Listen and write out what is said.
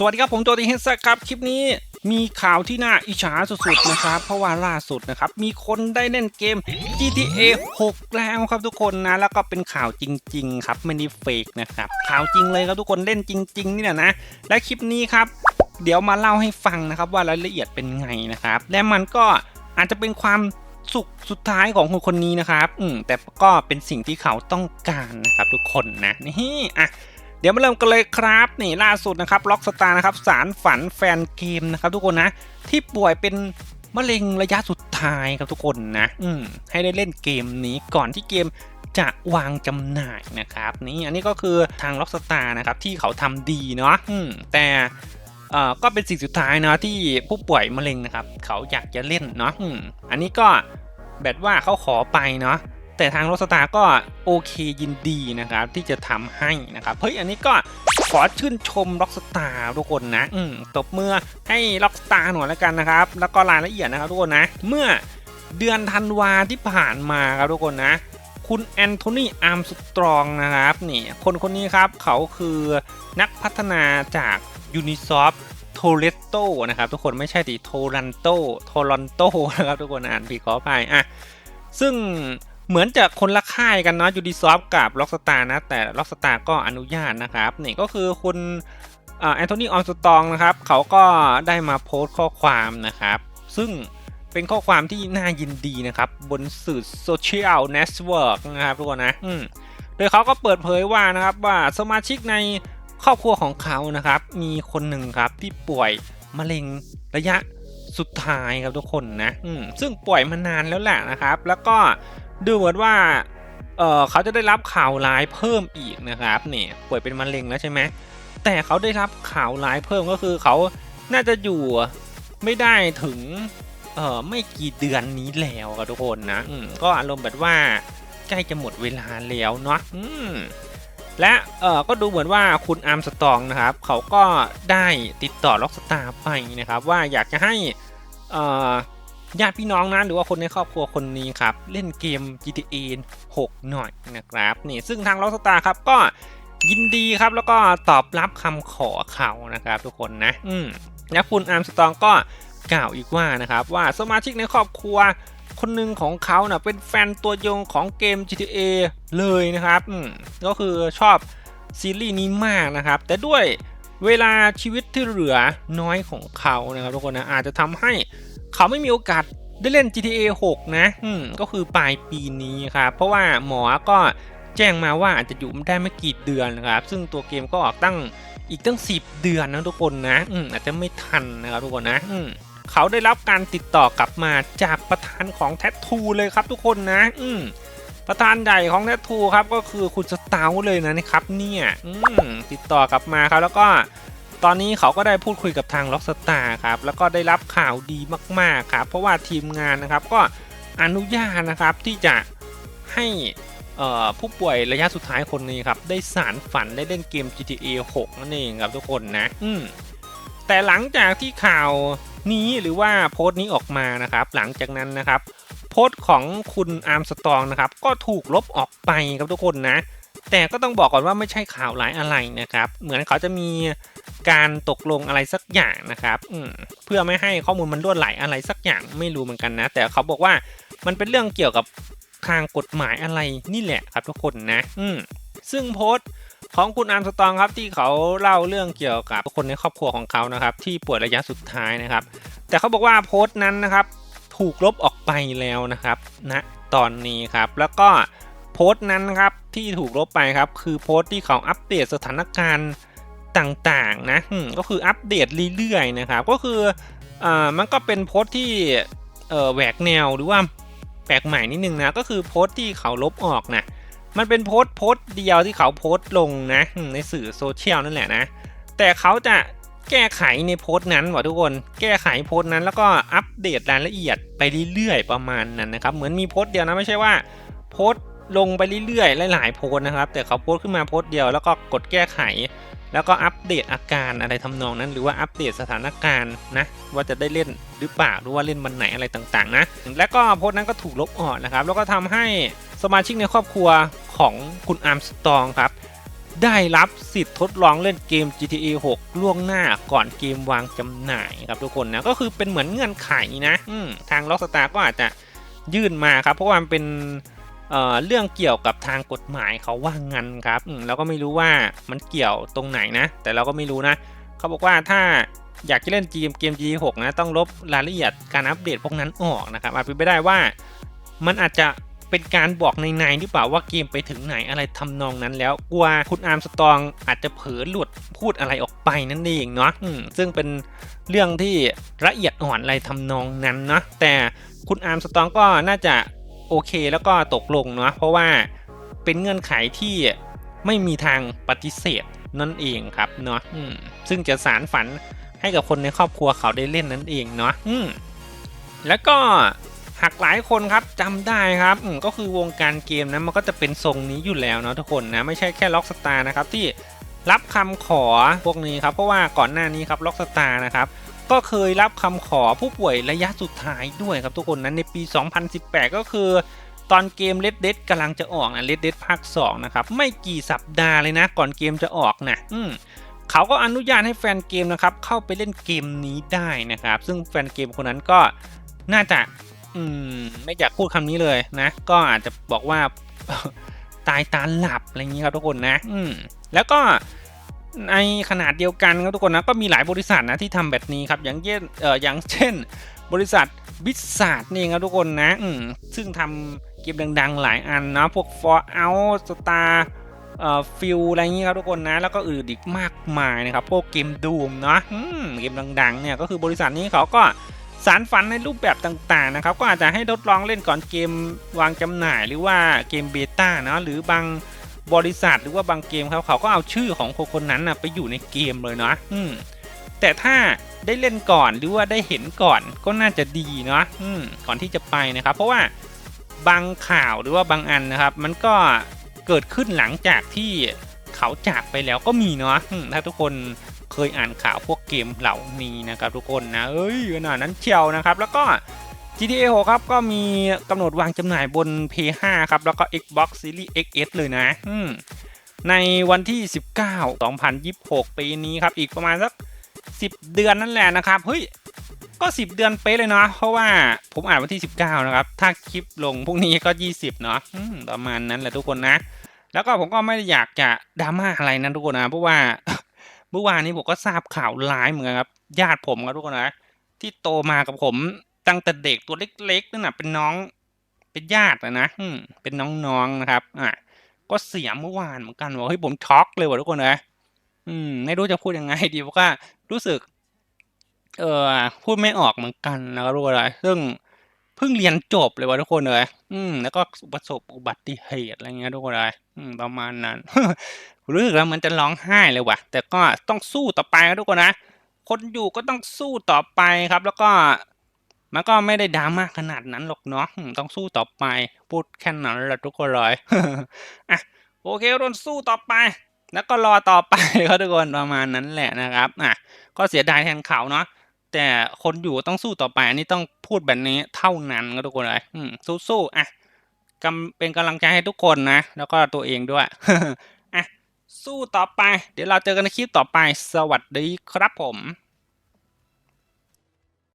สวัสดีครับผมโจตีเฮนซ์ครับ คลิปนี้มีข่าวที่น่าอิจฉาสุดๆนะครับ เพราะว่าล่าสุดนะครับ มีคนได้เล่นเกม GTA 6 แล้วครับทุกคนนะ แล้วก็เป็นข่าวจริง ๆ ครับไม่ได้เฟกนะครับ ข่าวจริงเลยครับทุกคนเล่นจริง ๆ นี่แหละนะ และคลิปนี้ครับ เดี๋ยวมาเล่าให้ฟังนะครับว่ารายละเอียดเป็นไงนะครับ และมันก็อาจจะเป็นความสุขสุดท้ายของคนคนนี้นะครับ อืมแต่ก็เป็นสิ่งที่เขาต้องการนะครับทุกคนนะนี่อะ เดี๋ยวมาเริ่มกันเลยครับนี่ล่าสุดนะครับล็อกสตาร์นะครับสารฝันแฟนเกมนะครับทุกคนนะ ที่ป่วยเป็นมะเร็งระยะสุดท้ายครับทุกคนนะ อืมให้ได้เล่นเกมนี้ก่อนที่เกมจะวางจำหน่ายนะครับ นี่อันนี้ก็คือทางล็อกสตาร์นะครับที่เขาทำดีเนาะอืมแต่เอ่อก็เป็นสิ่งสุดท้ายเนาะที่ผู้ป่วยมะเร็งนะครับ เขาอยากจะเล่นเนาะอืมอันนี้ก็แบบว่าเขาขอไปเนาะ แต่ทางโรสตาก็โอเคยินดีนะครับที่จะทำให้นะครับเฮ้ยอันนี้ก็ขอชื่นชมล็อกสตาร์ทุกคนนะอืมตบมือให้ล็อกสตาร์หน่อยแล้วกันนะครับ แล้วก็รายละเอียดนะครับทุกคนนะ เมื่อเดือนธันวาที่ผ่านมาครับทุกคนนะ คุณแอนโทนีอาร์มสตรองนะครับนี่คนคนนี้ครับเขาคือนักพัฒนาจาก Unisoft โทเรตโตนะครับทุกคนไม่ใช่ดิโทรันโตโทรอนโตนะครับทุกคนอ่านผิดขออภัยอะซึ่ง เหมือนจะคนละค่ายกันเนาะยูดีซอฟกับล็อกสตาร์นะ แต่ล็อกสตาร์ก็อนุญาตนะครับนี่ก็คือคุณแอนโทนีออมสตองนะครับ เขาก็ได้มาโพสต์ข้อความนะครับ ซึ่งเป็นข้อความที่น่ายินดีนะครับ บนสื่อโซเชียลเน็ตเวิร์กนะครับทุกคนนะโดยเขาก็เปิดเผยว่านะครับว่าสมาชิกในครอบครัวของเขานะครับ มีคนหนึ่งครับที่ป่วยมะเร็งระยะสุดท้ายครับทุกคนนะซึ่งป่วยมานานแล้วแหละนะครับ แล้วก็ ดูเหมือนว่าเออเขาจะได้รับข่าวร้ายเพิ่มอีกนะครับเนี่ยป่วยเป็นมะเร็งแล้วใช่ไหมแต่เขาได้รับข่าวร้ายเพิ่มก็คือเขาน่าจะอยู่ไม่ได้ถึงเออไม่กี่เดือนนี้แล้วครับทุกคนนะก็อารมณ์แบบว่าใกล้จะหมดเวลาแล้วเนาะและเออก็ดูเหมือนว่าคุณอาร์มสตองนะครับ เขาก็ได้ติดต่อล็อกสตาร์ไปนะครับ ว่าอยากจะให้เอ่อ ญาติพี่น้องนะหรือว่าคนในครอบครัวคนนี้ครับ เล่นเกม GTA 6 หน่อยนะครับนี่ซึ่งทาง Rockstar ครับก็ยินดีครับแล้วก็ตอบรับคำขอเขานะครับทุกคนนะอืมและคุณอาร์มสตองก็กล่าวอีกว่านะครับว่าสมาชิกในครอบครัวคนหนึ่งของเขาเนะ่ะเป็นแฟนตัวยงของเกม GTA เลยนะครับอืมก็คือชอบซีรีส์นี้มากนะครับ แต่ด้วยเวลาชีวิตที่เหลือน้อยของเขานะครับทุกคนนะอาจจะทำให้ เขาไม่มีโอกาสได้เล่น GTA 6 นะ อืม ก็คือปลายปีนี้ครับ เพราะว่าหมอก็แจ้งมาว่าอาจจะอยู่ไม่ได้ไม่กี่เดือนนะครับ ซึ่งตัวเกมก็ออกตั้งอีกตั้ง 10 เดือนนะทุกคนนะ อืม อาจจะไม่ทันนะครับทุกคนนะ อืม เขาได้รับการติดต่อกลับมาจากประธานของแท t ทูเลยครับทุกคนนะ อืม ประธานใหญ่ของแท t ทูครับก็คือคุณสตาร์เลยนะนะครับเนี่ย อืม ติดต่อกลับมาครับแล้วก็ ตอนนี้เขาก็ได้พูดคุยกับทาง Rockstar ครับแล้วก็ได้รับข่าวดีมากๆครับเพราะว่าทีมงานนะครับก็อนุญาตนะครับที่จะให้ผู้ป่วยระยะสุดท้ายคนนี้ครับได้สารฝันได้เล่นเกม GTA 6 นั่นเองครับทุกคนนะอืมแต่หลังจากที่ข่าวนี้หรือว่าโพสต์นี้ออกมานะครับ หลังจากนั้นนะครับ โพสต์ของคุณอาร์มสตองนะครับ ก็ถูกลบออกไปครับทุกคนนะ แต่ก็ต้องบอกก่อนว่าไม่ใช่ข่าวร้ายอะไรนะครับ เหมือนเขาจะมี การตกลงอะไรสักอย่างนะครับเพื่อไม่ให้ข้อมูลมันล่วไหลอะไรสักอย่างไม่รู้เหมือนกันนะ แต่เขาบอกว่ามันเป็นเรื่องเกี่ยวกับทางกฎหมายอะไรนี่แหละครับทุกคนนะ อืซึ่งโพสต์ของคุณอาร์มสตองครับที่เขาเล่าเรื่องเกี่ยวกับคนในครอบครัวของเขานะครับ ที่ป่วยระยะสุดท้ายนะครับ แต่เขาบอกว่าโพสต์นั้นนะครับ ถูกลบออกไปแล้วนะครับณนะตอนนี้ครับแล้วก็โพสต์นั้นครับที่ถูกลบไปครับคือโพสต์ที่เขาอัปเดตสถานการณ์ ต่างๆนะก็คืออัปเดตเรื่อยๆนะครับ ก็คืออ่ามันก็เป็นโพสต์ที่เอ่อแหวกแนวหรือว่าแปลกใหม่นิดนึงนะก็คือโพสต์ที่เขาลบออกนะมันเป็นโพสต์โพสต์เดียวที่เขาโพสต์ลงนะในสื่อโซเชียลนั่นแหละนะ แต่เขาจะแก้ไขในโพสต์นั้นว่ะทุกคน แก้ไขโพสต์นั้นแล้วก็อัปเดตรายละเอียดไปเรื่อยๆประมาณนั้นนะครับ เหมือนมีโพสต์เดียวนะไม่ใช่ว่าโพสต์ลงไปเรื่อยๆหลายๆโพสต์นะครับ แต่เขาโพสต์ขึ้นมาโพสต์เดียวแล้วก็กดแก้ไข แล้วก็อัปเดตอาการอะไรทำนองนั้น หรือว่าอัปเดตสถานการณ์นะว่าจะได้เล่นหรือเปล่าหรือว่าเล่นวันไหนอะไรต่างๆนะและก็โพสต์นั้นก็ถูกลบออกนะครับแล้วก็ทำให้สมาชิกในครอบครัวของคุณอาร์มสตองครับได้รับสิทธิ์ทดลองเล่นเกม GTA 6 ล่วงหน้าก่อนเกมวางจำหน่ายครับทุกคนนะก็คือเป็นเหมือนเงื่อนไขนะทาง Rockstar ก็อาจจะยื่นมาครับ เพราะว่ามันเป็น เเรื่องเกี่ยวกับทางกฎหมายเขาว่างันครับอืมเราก็ไม่รู้ว่ามันเกี่ยวตรงไหนนะ แต่เราก็ไม่รู้นะ เขาบอกว่าถ้าอยากจะเล่นเกมเกม G6 นะต้องลบรายละเอียดการอัปเดตพวกนั้นออกนะครับอาจเป็นไปได้ว่ามันอาจจะเป็นการบอกในในหรือเปล่าว่าเกมไปถึงไหนอะไรทำนองนั้นแล้วกลัวคุณอาร์มสตองอาจจะเผลอหลุดพูดอะไรออกไปนั่นเองเนาะซึ่งเป็นเรื่องที่ละเอียดอ่อนอะไรทำนองนั้นเนาะแต่คุณอาร์มสตองก็น่าจะ โอเคแล้วก็ตกลงเนาะเพราะว่าเป็นเงื่อนไขที่ไม่มีทางปฏิเสธนั่นเองครับเนาะซึ่งจะสารฝันให้กับคนในครอบครัวเขาได้เล่นนั่นเองเนาะแล้วก็หากหลายคนครับจำได้ครับก็คือวงการเกมนะมันก็จะเป็นทรงนี้อยู่แล้วเนาะทุกคนนะไม่ใช่แค่ล็อกสตาร์นะครับที่รับคำขอพวกนี้ครับเพราะว่าก่อนหน้านี้ครับล็อกสตาร์นะครับ ก็เคยรับคำขอผู้ป่วยระยะสุดท้ายด้วยครับทุกคนนั้นในปี 2018 ก็คือตอนเกม Red Dead กำลังจะออกนะ Red Dead ภาค 2 นะครับ ไม่กี่สัปดาห์เลยนะ ก่อนเกมจะออกนะอืมเขาก็อนุญาตให้แฟนเกมนะครับ เข้าไปเล่นเกมนี้ได้นะครับ ซึ่งแฟนเกมคนนั้นก็น่าจะ อืม ไม่อยากพูดคำนี้เลยนะ ก็อาจจะบอกว่าตายตาหลับอะไรอย่างนี้ครับทุกคนนะ อืม แล้วก็ ในขนาดเดียวกันครับทุกคนนะก็มีหลายบริษัทนะที่ทำแบบนี้ครับอย่างเช่นเอ่ออย่างเช่น บริษัทวิสาดนี่ครับทุกคนนะอืมซึ่งทำเกมดัง ๆ หลายอันนะพวก Fallout Star เอ่อฟิลอะไรอย่างนี้ครับทุกคนนะ แล้วก็อื่นอีกมากมายนะครับ พวกเกมดูมเนาะเกมดังๆเนี่ยก็คือบริษัทนี้เขาก็สารฝันในรูปแบบต่างๆนะครับ ก็อาจจะให้ทดลองเล่นก่อนเกมวางจำหน่ายหรือว่าเกมเบต้าเนาะหรือบาง บริษัทหรือว่าบางเกมเขาเขาก็เอาชื่อของคนคนนั้นนะไปอยู่ในเกมเลยเนาะอืมแต่ถ้าได้เล่นก่อนหรือว่าได้เห็นก่อนก็น่าจะดีเนาะอืมก่อนที่จะไปนะครับ เพราะว่าบางข่าวหรือว่าบางอันนะครับ มันก็เกิดขึ้นหลังจากที่เขาจากไปแล้วก็มีเนาะถ้าทุกคนเคยอ่านข่าวพวกเกมเหล่านี้นะครับ ทุกคนนะเอ้ยขนาดนั้นเชียวนะครับ แล้วก็ GTA 6 ครับ ก็มีกำหนดวางจำหน่ายบน PS5 ครับ แล้วก็ Xbox Series XS เลยนะ ในวันที่ 19 2026 ปีนี้ครับ อีกประมาณสัก 10 เดือนนั่นแหละนะครับ เฮ้ย ก็ 10 เดือนเป๊ะเลยเนาะ เพราะว่าผมอ่านวันที่ 19 นะครับ ถ้าคลิปลงพรุ่งนี้ก็ 20 เนาะประมาณนั้นแหละทุกคนนะ แล้วก็ผมก็ไม่อยากจะดราม่าอะไรนะทุกคนนะ เพราะว่าเมื่อวานนี้ผมก็ทราบข่าวร้ายเหมือนกันครับ ญาติผมครับทุกคนนะ ที่โตมากับผม ตั้งแต่เด็กตัวเล็กๆนั่นน่ะเป็นน้องเป็นญาติอะนะเป็นน้องๆนะครับ อะก็เสียเมื่อวานเหมือนกันว่าเฮ้ยผมช็อกเลยว่ะทุกคนนะอืม ไม่รู้จะพูดยังไงดีเพราะว่ารู้สึก เออพูดไม่ออกเหมือนกันนะครับทุกคนเลยซึ่งเพิ่งเรียนจบเลยว่ะทุกคนเลย อืม แล้วก็ประสบอุบัติเหตุอะไรเงี้ยทุกคนเลยอืม ประมาณนั้น รู้สึกแล้วมันจะร้องไห้เลยว่ะ แต่ก็ต้องสู้ต่อไปครับทุกคนนะ คนอยู่ก็ต้องสู้ต่อไปครับ แล้วก็ มันก็ไม่ได้ดราม่าขนาดนั้นหรอกเนาะต้องสู้ต่อไป พูดแค่นั้นแหละทุกคนเลยอะโอเครนสู้ต่อไป แล้วก็รอต่อไปครับทุกคนประมาณนั้นแหละนะครับอะก็เสียดายแทนเขาเนาะแต่คนอยู่ต้องสู้ต่อไปอันนี้ต้องพูดแบบนี้เท่านั้นครับทุกคนเลยสู้ๆอะกำเป็นกำลังใจให้ทุกคนนะ แล้วก็ตัวเองด้วยอะสู้ต่อไป เดี๋ยวเราเจอกันในคลิปต่อไป สวัสดีครับผม